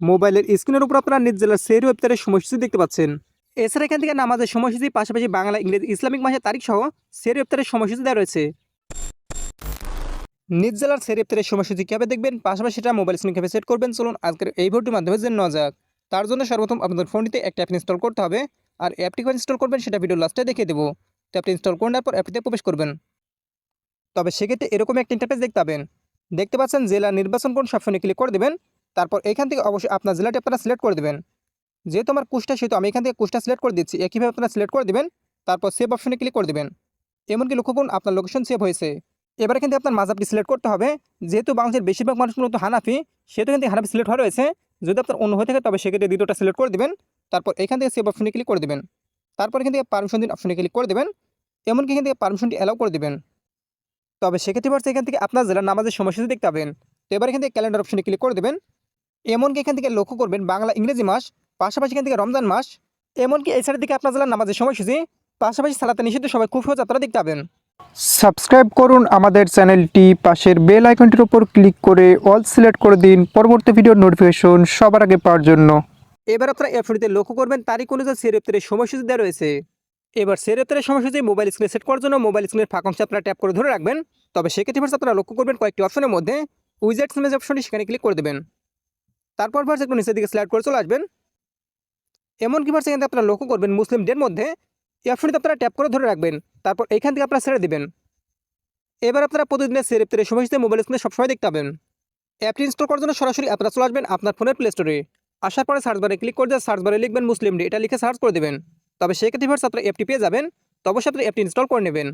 মোবাইলের স্ক্রিনের উপর আপনারা নিজ জেলার সেরি ওয়েবসাইটের সময়সূচি দেখতে পাচ্ছেন। এছাড়া এখান থেকে নামাজের সময়সূচি, পাশাপাশি বাংলা, ইংরেজি, ইসলামিক মাসের তারিখ সহ সেরি ওয়েবসাইটের সময়সূচি দেওয়া রয়েছে। নিজ জেলার সেরি ওয়েবসাইটের সময়সূচি কীভাবে দেখবেন? পাশাপাশি সেটা মোবাইল স্ক্রিন কীভাবে সেট করবেন? চলুন আজকের এই ভিডিওর মাধ্যমে জেনে নেওয়া যাক। তার জন্য সর্বপ্রথম আপনাদের ফোনটিতে একটা অ্যাপ ইনস্টল করতে হবে। আর অ্যাপটি ইনস্টল করবেন সেটা ভিডিও লাস্টে দেখিয়ে দেবো। তো অ্যাপটি ইনস্টল করার পর অ্যাপটিতে প্রবেশ করবেন। তবে সেক্ষেত্রে এরকম একটা ইন্টারফেস দেখতে পাবেন। দেখতে পাচ্ছেন জেলা নির্বাচন কোন সবসময় ক্লিক করে দেবেন। তারপর এখান থেকে অবশ্যই আপনার জেলাটি আপনারা সিলেক্ট করে দেবেন। যেহেতু আমার কুষ্টা সেহেতু আমি এখান থেকে কুষ্টা সিলেক্ট করে দিচ্ছি, একইভাবে আপনারা সিলেক্ট করে দেবেন, তারপর সেভ অপশনে ক্লিক করে দেবেন। এমনকি লক্ষ্য করুন আপনার লোকেশন সেভ হয়েছে। এবার এখান থেকে আপনার মাঝাবটি সিলেক্ট করতে হবে, যেহেতু বাংলাদেশের বেশিরভাগ মানুষ মূলত হানাফি, সেহেতু এখান থেকে হানাফি সিলেক্ট হওয়া রয়েছে। যদি আপনার অন্য হয়ে থাকে তবে সেক্ষেত্রে দ্বিতীয়টা সিলেক্ট করে দেবেন, তারপর এখান থেকে সেভ অপশনে ক্লিক করে দেবেন। তারপর এখান থেকে পারমিশন দিন অপশনে ক্লিক করে দেবেন, এমনকি এখান থেকে পারমিশনটি অ্যালাউ করে দেবেন। তবে সেক্ষেত্রে পারছে এখান থেকে আপনার জেলার নামাজের সময়সূচি দেখতে পাবেন। তো এবার এখান থেকে ক্যালেন্ডার অপশনে ক্লিক করে দেবেন। এমনকি এখান থেকে লক্ষ্য করবেন বাংলা ইংরেজি মাস পাশাপাশি এখান থেকে রমজান মাস এমনকি এই সাইডের দিকে আপনার জেলার নামাজের সময়সূচি পাশাপাশি সালাতে নিষিদ্ধ সবাই খুব সহজ আপনারা দেখতে পাবেন। সাবস্ক্রাইব করুন আমাদের চ্যানেলটি পাশের বেল আইকনটির উপর ক্লিক করে অল সিলেক্ট করে দিন পরবর্তী ভিডিওর নোটিফিকেশন সবার আগে পাওয়ার জন্য। এবার আপনারা অ্যাপসটিতে লক্ষ্য করবেন তারিখ অনুযায়ী সেরেপ্তারের সময়সূচি দেওয়া রয়েছে। এবার সেরেপ্তারের সময়সূচি মোবাইল স্ক্রিনে সেট করার জন্য মোবাইল স্ক্রিনের ফাঁক অংশে আপনারা ট্যাপ করে ধরে রাখবেন। তবে সেক্ষেত্রে আপনারা লক্ষ্য করবেন কয়েকটি অপশনের মধ্যে উইজেট ইমেজ অপশনটি সেখানে ক্লিক করে দেবেন। তারপর ভার্স একটু নিচের দিকে স্লাইড করে চলে আসবেন। এমনকি ভার্স এখান আপনারা লক্ষ্য করবেন, মুসলিম ডের মধ্যে এই আপনারা ট্যাপ করে ধরে রাখবেন, তারপর এইখান থেকে আপনারা ছেড়ে দেবেন। এবার আপনারা প্রতিদিনের সেরেপ্তারের সময়সূচি মোবাইল স্ক্রিনে সবসময় দেখতে পাবেন। অ্যাপটি ইনস্টল করার জন্য সরাসরি আপনারা চলে আসবেন আপনার ফোনের প্লে স্টোরে আসার পরে সার্চ বারে ক্লিক করে দিয়ে সার্চ বারে লিখবেন মুসলিম ডে এটা লিখে সার্চ করে দেবেন। তবে সেক্ষেত্রে ভার্স আপনারা অ্যাপটি পেয়ে যাবেন তবে অবশ্যই আপনি অ্যাপটি ইনস্টল করে নেবেন।